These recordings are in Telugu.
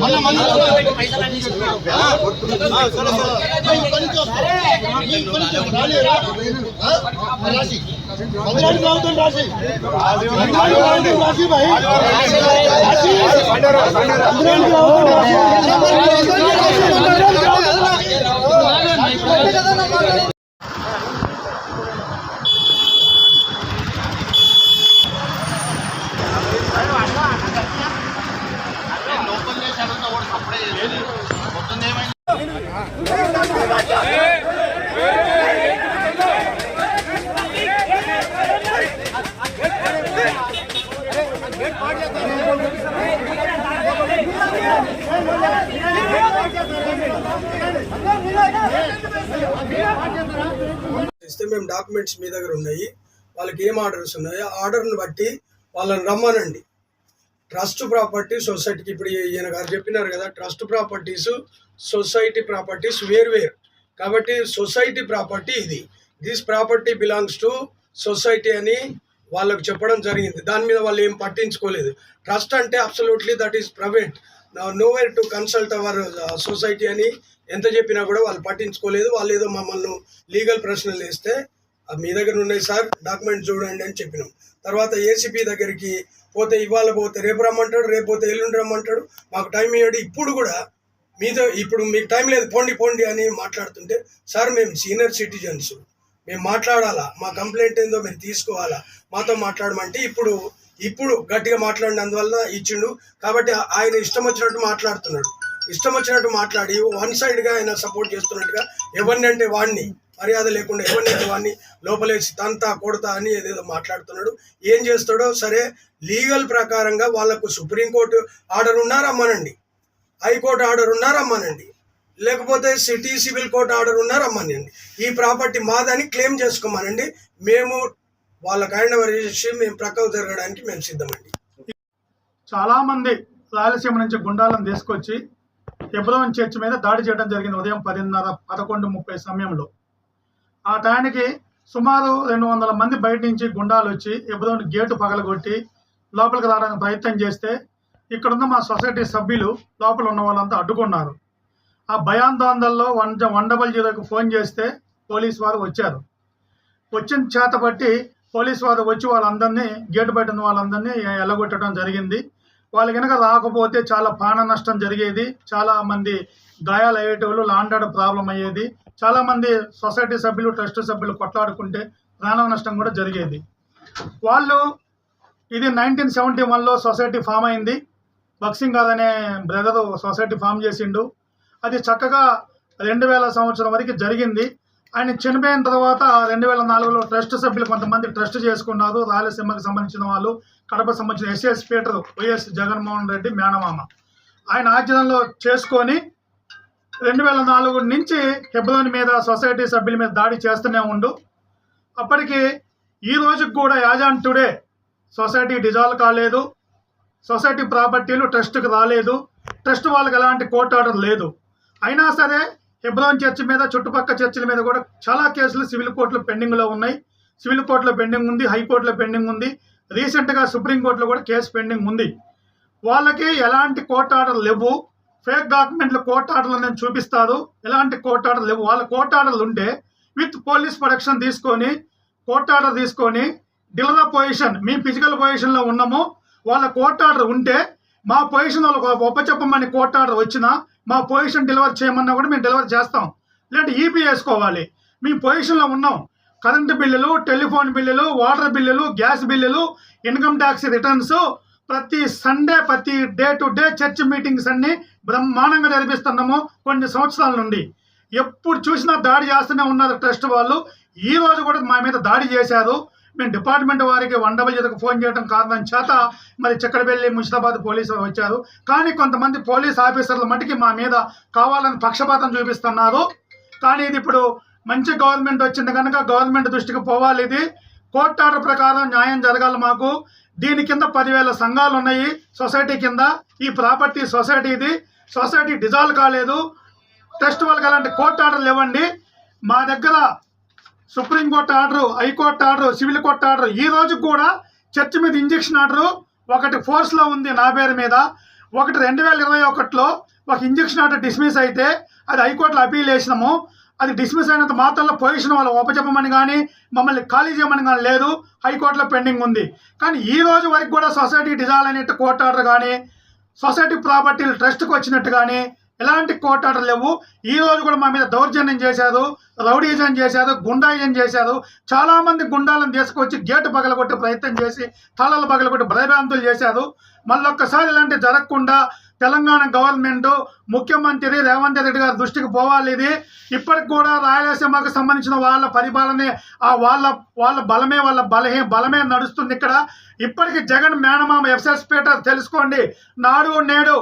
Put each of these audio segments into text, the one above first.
మళ్ళీ మళ్ళీ పైసలు అన్ని రాసి పంద్రాడు రావుతుంది రాసి రాసి భాయ్ రాసి పంద్రాడు రావుతుంది రాసి ఇస్తే మేము డాక్యుమెంట్స్ మీ దగ్గర ఉన్నాయి. వాళ్ళకి ఏం ఆర్డర్స్ ఉన్నాయో ఆర్డర్ని బట్టి వాళ్ళని రమ్మనండి. ట్రస్ట్ ప్రాపర్టీ సొసైటీకి ఇప్పుడు ఈయన గారు చెప్పినారు కదా ట్రస్ట్ ప్రాపర్టీస్ సొసైటీ ప్రాపర్టీస్ వేరు వేరు. కాబట్టి సొసైటీ ప్రాపర్టీ ఇది. This property belongs to society అని వాళ్ళకు చెప్పడం జరిగింది. దాని మీద వాళ్ళు ఏం పట్టించుకోలేదు. ట్రస్ట్ అంటే absolutely that is private no where to consult our society అని ఎంత చెప్పినా కూడా వాళ్ళు పట్టించుకోలేదు. వాళ్ళు ఏదో మమ్మల్ని లీగల్ ప్రశ్నలు వేస్తే మీ దగ్గర ఉన్నాయి సార్ డాక్యుమెంట్ చూడండి అని చెప్పినాం. తర్వాత ఏసీపీ దగ్గరికి పోతే ఇవాళ పోతే రేపు రమ్మంటాడు రేపు పోతే ఎల్లుండి రమ్మంటాడు. మాకు టైం ఇవ్వడు ఇప్పుడు కూడా మీతో ఇప్పుడు మీకు టైం లేదు పోండి పోండి అని మాట్లాడుతుంటే సార్ మేము సీనియర్ సిటిజన్స్. మేము మాట్లాడాలా? మా కంప్లైంట్ ఏందో మేము తీసుకోవాలా? మాతో మాట్లాడమంటే ఇప్పుడు ఇప్పుడు గట్టిగా మాట్లాడినందువల్ల ఇచ్చిండు. కాబట్టి ఆయన ఇష్టం వచ్చినట్టు మాట్లాడుతున్నాడు. ఇష్టం వచ్చినట్టు మాట్లాడి వన్ సైడ్గా ఆయన సపోర్ట్ చేస్తున్నట్టుగా ఎవరిని అంటే వాడిని మర్యాద లేకుండా ఎవరిని అంటే వాడిని లోపలేసి తంతా కొడతా అని ఏదేదో మాట్లాడుతున్నాడు. ఏం చేస్తాడో సరే లీగల్ ప్రకారంగా వాళ్ళకు సుప్రీంకోర్టు ఆర్డర్ ఉన్నారమ్మనండి హైకోర్టు ఆర్డర్ ఉన్నా రమ్మనండి. లేకపోతే సిటీ సివిల్ కోర్టు ఆర్డర్ ఉన్నా రమ్మనండి. ఈ ప్రాపర్టీ మాదని క్లెయిమ్ చేసుకోమనండి. మేము వాళ్ళ ఆయన చేసి మేము ప్రక్కకు జరగడానికి మేము సిద్ధమండి. చాలామంది రాయలసీమ నుంచి గుండాలను తీసుకొచ్చి ఎబ్రోన్ చర్చ్ మీద దాడి చేయడం జరిగింది ఉదయం పదిన్నర పదకొండు ముప్పై సమయంలో. ఆ టయానికి సుమారు రెండు వందల మంది బయట నుంచి గుండాలు వచ్చి ఎబ్రోన్ గేటు పగలగొట్టి లోపలికి రావడానికి ప్రయత్నం చేస్తే ఇక్కడున్న మా సొసైటీ సభ్యులు లోపల ఉన్న వాళ్ళంతా అడ్డుకున్నారు. ఆ భయాందోళనలో వన్ వన్ డబల్ జీరోకి ఫోన్ చేస్తే పోలీస్ వారు వచ్చారు. వచ్చిన చేత బట్టి పోలీస్ వారు వచ్చి వాళ్ళందరినీ గేటు బయట ఉన్న వాళ్ళందరినీ ఎల్లగొట్టడం జరిగింది. వాళ్ళు కనుక రాకపోతే చాలా ప్రాణ నష్టం జరిగేది. చాలా మంది గాయాలు అయ్యేటోళ్ళు లాండాడ ప్రాబ్లం అయ్యేది. చాలా మంది సొసైటీ సభ్యులు ట్రస్ట్ సభ్యులు కొట్లాడుకుంటే ప్రాణ నష్టం కూడా జరిగేది. వాళ్ళు ఇది నైన్టీన్ సెవెంటీ వన్లో సొసైటీ ఫామ్ అయింది. బక్సింగ్ కాదనే అనే బ్రదర్ సొసైటీ ఫామ్ చేసిండు. అది చక్కగా రెండు వేల సంవత్సరం వరకు జరిగింది. ఆయన చనిపోయిన తర్వాత రెండు వేల నాలుగులో ట్రస్ట్ సభ్యులు కొంతమంది ట్రస్ట్ చేసుకున్నారు. రాయలసీమకి సంబంధించిన వాళ్ళు కడప సంబంధించిన SS Peter YS Jaganmohan Reddy మేనమామ. ఆయన ఆధ్వర్యంలో చేసుకొని రెండు వేల నాలుగు నుంచి హెబ్రోన్ మీద సొసైటీ సభ్యుల మీద దాడి చేస్తూనే ఉండు. అప్పటికి ఈ రోజుకి కూడా as on today society dissolve కాలేదు. సొసైటీ ప్రాపర్టీలు ట్రస్ట్కి రాలేదు. ట్రస్ట్ వాళ్ళకి ఎలాంటి కోర్టు ఆర్డర్ లేదు. అయినా సరే హెబ్రోన్ చర్చ్ మీద చుట్టుపక్కల చర్చిల మీద కూడా చాలా కేసులు సివిల్ కోర్టులో పెండింగ్లో ఉన్నాయి. సివిల్ కోర్టులో పెండింగ్ ఉంది హైకోర్టులో పెండింగ్ ఉంది. రీసెంట్గా సుప్రీంకోర్టులో కూడా కేసు పెండింగ్ ఉంది. వాళ్ళకి ఎలాంటి కోర్టు ఆర్డర్ లేవు. ఫేక్ డాక్యుమెంట్లు కోర్టు ఆర్డర్లు నేను చూపిస్తారు. ఎలాంటి కోర్టు ఆర్డర్ లేవు. వాళ్ళ కోర్టు ఆర్డర్లు ఉంటే విత్ పోలీస్ ప్రొటెక్షన్ తీసుకొని కోర్టు ఆర్డర్ తీసుకొని డిలరా పొజిషన్ మేము ఫిజికల్ పొజిషన్లో ఉన్నాము. వాళ్ళ కోర్ట్ ఆర్డర్ ఉంటే మా పొజిషన్ వాళ్ళకి ఒప్పచెప్పమని కోర్ట్ ఆర్డర్ వచ్చినా మా పొజిషన్ డెలివర్ చేయమన్నా కూడా మేము డెలివర్ చేస్తాం. లేదంటే ఈపీ వేసుకోవాలి. మేము పొజిషన్లో ఉన్నాం. కరెంటు బిల్లులు టెలిఫోన్ బిల్లులు వాటర్ బిల్లులు గ్యాస్ బిల్లులు ఇన్కమ్ ట్యాక్స్ రిటర్న్స్ ప్రతి సండే ప్రతి day to day church meetings అన్ని బ్రహ్మాండంగా జరిపిస్తున్నాము కొన్ని సంవత్సరాల నుండి. ఎప్పుడు చూసినా దాడి చేస్తూనే ఉన్నారు ట్రస్ట్ వాళ్ళు. ఈ రోజు కూడా మా మీద దాడి చేశారు. మేము డిపార్ట్మెంట్ వారికి వన్ డబల్ జీరోకి ఫోన్ చేయడం కారణం చేత మరి చక్కడపల్లి ముషిదాబాద్ పోలీసులు వచ్చారు. కానీ కొంతమంది పోలీస్ ఆఫీసర్ల మటుకి మా మీద కావాలని పక్షపాతం చూపిస్తున్నారు. కానీ ఇది ఇప్పుడు మంచి గవర్నమెంట్ వచ్చింది కనుక గవర్నమెంట్ దృష్టికి పోవాలి. ఇది కోర్టు ఆర్డర్ ప్రకారం న్యాయం జరగాలి మాకు. దీని కింద పదివేల సంఘాలు ఉన్నాయి. సొసైటీ కింద ఈ ప్రాపర్టీ సొసైటీ ఇది. సొసైటీ డిజాల్వ్ కాలేదు. ట్రస్ట్ వాళ్ళకి అలాంటి కోర్టు ఆర్డర్లు ఇవ్వండి. మా దగ్గర Supreme Court order High Court order civil court order ఈ రోజు కూడా చర్చ్ మీద ఇంజక్షన్ ఆర్డర్ ఒకటి ఫోర్స్లో ఉంది నా పేరు మీద. ఒకటి రెండు వేల ఇరవై ఒకటిలో ఒక ఇంజక్షన్ ఆర్డర్ డిస్మిస్ అయితే అది హైకోర్టులో అపీల్ చేసినాము. అది డిస్మిస్ అయినంత మాత్రంలో పొజిషన్ వాళ్ళు ఉపజెప్పమని కానీ మమ్మల్ని ఖాళీ చేయమని కానీ లేదు. హైకోర్టులో పెండింగ్ ఉంది. కానీ ఈ రోజు వరకు కూడా సొసైటీ డిజాల్వ్ అయినట్టు కోర్టు ఆర్డర్ కానీ సొసైటీ ప్రాపర్టీలు ట్రస్ట్కి వచ్చినట్టు కానీ ఎలాంటి కోటాటలు లేవు. ఈ రోజు కూడా మా మీద దౌర్జన్యం చేశారు రౌడీజం చేశారు గుండాయిజం చేశారు. చాలా మంది గుండాలను తీసుకొచ్చి గేటు పగలగొట్టే ప్రయత్నం చేసి తలలు పగలగొట్టి భయభ్రాంతులు చేశారు. మళ్ళొక్కసారి ఇలాంటి జరగకుండా తెలంగాణ గవర్నమెంట్ ముఖ్యమంత్రి రేవంత్ రెడ్డి గారి దృష్టికి పోవాలి ఇది. ఇప్పటికి కూడా రాయలసీమకు సంబంధించిన వాళ్ళ పరిపాలనే ఆ వాళ్ళ వాళ్ళ బలమే వాళ్ళ బలహే బలమే నడుస్తుంది ఇక్కడ. ఇప్పటికి జగన్ మేనమామ ఎఫ్ఎస్ పీటర్ తెలుసుకోండి. నాడు నేడు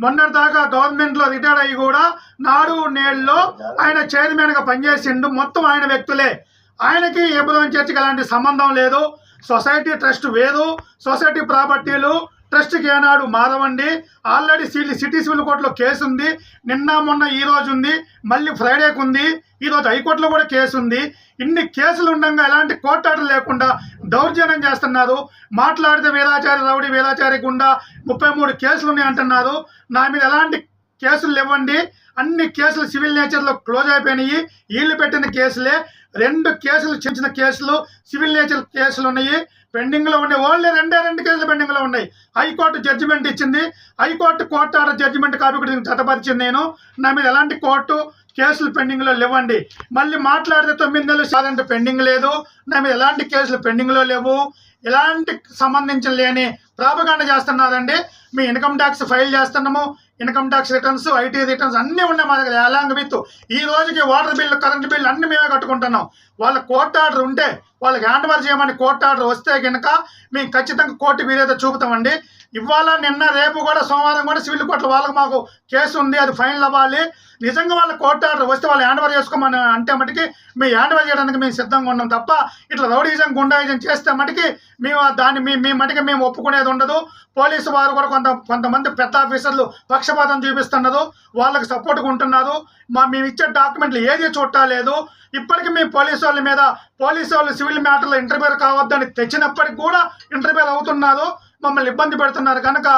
మొన్నటి దాకా గవర్నమెంట్లో రిటైర్ అయ్యి కూడా నాడు నేడులో ఆయన చైర్మన్గా పనిచేసిండు. మొత్తం ఆయన వ్యక్తులే. ఆయనకి ఎబ్రహం చర్చికి అలాంటి సంబంధం లేదు. సొసైటీ ట్రస్ట్ వేరు. సొసైటీ ప్రాపర్టీలు ట్రస్ట్కి ఏనాడు మారవండి. ఆల్రెడీ సిటీ సిటీ సివిల్ కోర్టులో కేసు ఉంది నిన్న మొన్న ఈ రోజు ఉంది మళ్ళీ ఫ్రైడేకి ఉంది ఈరోజు హైకోర్టులో కూడా కేసు ఉంది ఇన్ని కేసులు ఉండగా ఎలాంటి కోర్టు ఆర్డర్ లేకుండా దౌర్జన్యం చేస్తున్నారు. మాట్లాడితే వేలాచారి రౌడీ వేలాచారి గుండా ముప్పై మూడు కేసులు ఉన్నాయి అంటున్నారు నా మీద ఎలాంటి కేసులు ఇవ్వండి అన్ని కేసులు సివిల్ నేచర్లో క్లోజ్ అయిపోయినాయి. వీళ్ళు పెట్టిన కేసులే. రెండు కేసులు చిన్న చిన్న కేసులు సివిల్ నేచర్ కేసులు ఉన్నాయి. పెండింగ్లో ఉన్నాయి. ఓన్లీ రెండే రెండు కేసులు పెండింగ్లో ఉన్నాయి. హైకోర్టు జడ్జిమెంట్ ఇచ్చింది. High Court court order judgement copy కూడా జతపరిచింది నేను. నా మీద ఎలాంటి కోర్టు కేసులు పెండింగ్లో లేవండి. మళ్ళీ మాట్లాడితే తొమ్మిది నెలలు సాధంటే పెండింగ్ లేదు. నా మీద ఎలాంటి కేసులు పెండింగ్లో లేవు. ఎలాంటి సంబంధించిన లేని ప్రాపగాండ చేస్తున్నారండి. మీ ఇన్కమ్ ట్యాక్స్ ఫైల్ చేస్తున్నాము. Income tax returns IT returns అన్నీ ఉన్నాయి మా దగ్గర అలాంగ్ విత్ ఈ రోజుకి వాటర్ బిల్లు కరెంట్ బిల్లు అన్ని మేమే కట్టుకుంటున్నాం. వాళ్ళ కోర్టు ఆర్డర్ ఉంటే వాళ్ళకి హ్యాండ్ ఓవర్ చేయమని కోర్టు ఆర్డర్ వస్తే కనుక మేము ఖచ్చితంగా కోర్టు మీదైతే చూపుతామండి. ఇవాళ నిన్న రేపు కూడా సోమవారం కూడా సివిల్ కోర్టులో వాళ్ళకి మాకు కేసు ఉంది అది ఫైనల్ అవ్వాలి. నిజంగా వాళ్ళ కోర్టు ఆర్డర్ వస్తే వాళ్ళు హ్యాండ్ ఓవర్ చేసుకోమని అంటే మటుకి మేము హ్యాండ్ ఓవర్ చేయడానికి మేము సిద్ధంగా ఉన్నాం తప్ప ఇట్లా రౌడీజం గుండాయిజం చేస్తే మటుకి మేము దాన్ని మీ మీ మటుకి మేము ఒప్పుకునేది ఉండదు. పోలీసు వారు కూడా కొంత కొంతమంది పెద్ద ఆఫీసర్లు పక్షపాతం చూపిస్తున్నారు. వాళ్ళకి సపోర్ట్గా ఉంటున్నారు. మా మేము ఇచ్చే డాక్యుమెంట్లు ఏది చూడలేదు ఇప్పటికీ మేము పోలీసు వాళ్ళ మీద పోలీసు వాళ్ళు సివిల్ మ్యాటర్లో ఇంటర్వ్యూ కావద్దని తెచ్చినప్పటికి కూడా ఇంటర్వ్యూ అవుతున్నారు. మమ్మల్ని ఇబ్బంది పెడుతున్నారు కనుక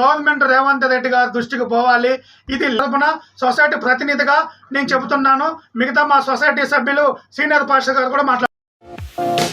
గవర్నమెంట్ రేవంత్ రెడ్డి గారి దృష్టికి పోవాలి. ఇది తరపున సొసైటీ ప్రతినిధిగా నేను చెబుతున్నాను. మిగతా మా సొసైటీ సభ్యులు సీనియర్ పాస్టర్ గారు కూడా మాట్లాడుతున్నారు